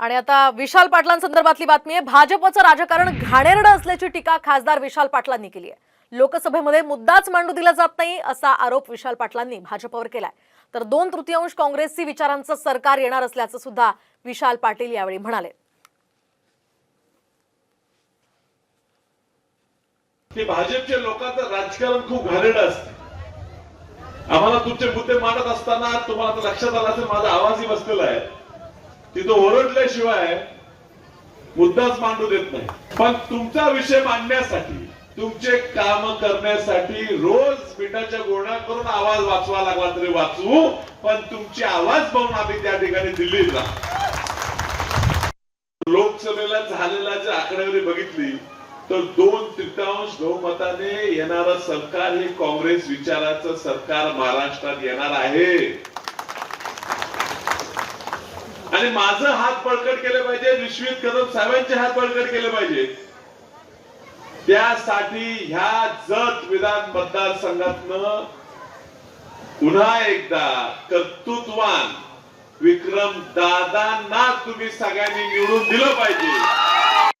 आणि आता विशाल पाटलांसंदर्भातली बातमी आहे. भाजपचं राजकारण घाणेरडं असल्याची टीका खासदार विशाल पाटलांनी केली आहे. लोकसभेमध्ये मुद्दाच मांडू दिला जात नाही असा आरोप विशाल पाटलांनी भाजपवर केलाय. तर दोन तृतीयांश काँग्रेसची विचारांचं सरकार येणार असल्याचं सुद्धा विशाल पाटील यावेळी म्हणाले. की लोकांचं राजकारण खूप घाणेरडं असतं. आम्हाला तुमचे मुद्दे मांडत असताना तुम्हाला लक्षात आला असेल माझा आवाजही बसलेला आहे. तिथं ओरडल्याशिवाय मुद्दाच मांडू देत नाही. पण तुमचा विषय मांडण्यासाठी तुमचे काम करण्यासाठी रोज मिठाच्या गोळ्या करून आवाज वाचवा लागला तरी वाचवू पण तुमची आवाज पाहून आम्ही त्या ठिकाणी दिल्लीत राहू. लोकसभेला झालेला जर आकडेवारी बघितली तर दोन तृतीयांश बहुमताने येणारं सरकार हे काँग्रेस विचाराचं सरकार महाराष्ट्रात येणार आहे. आणि माझं हात बळकट केलं पाहिजे विश्वित कदम साहेबांचे हात बळकट केले पाहिजे. त्यासाठी ह्या जत विधान मतदारसंघातनं पुन्हा एकदा कर्तृत्वान विक्रम दादांना तुम्ही सगळ्यांनी निवडून दिलं पाहिजे.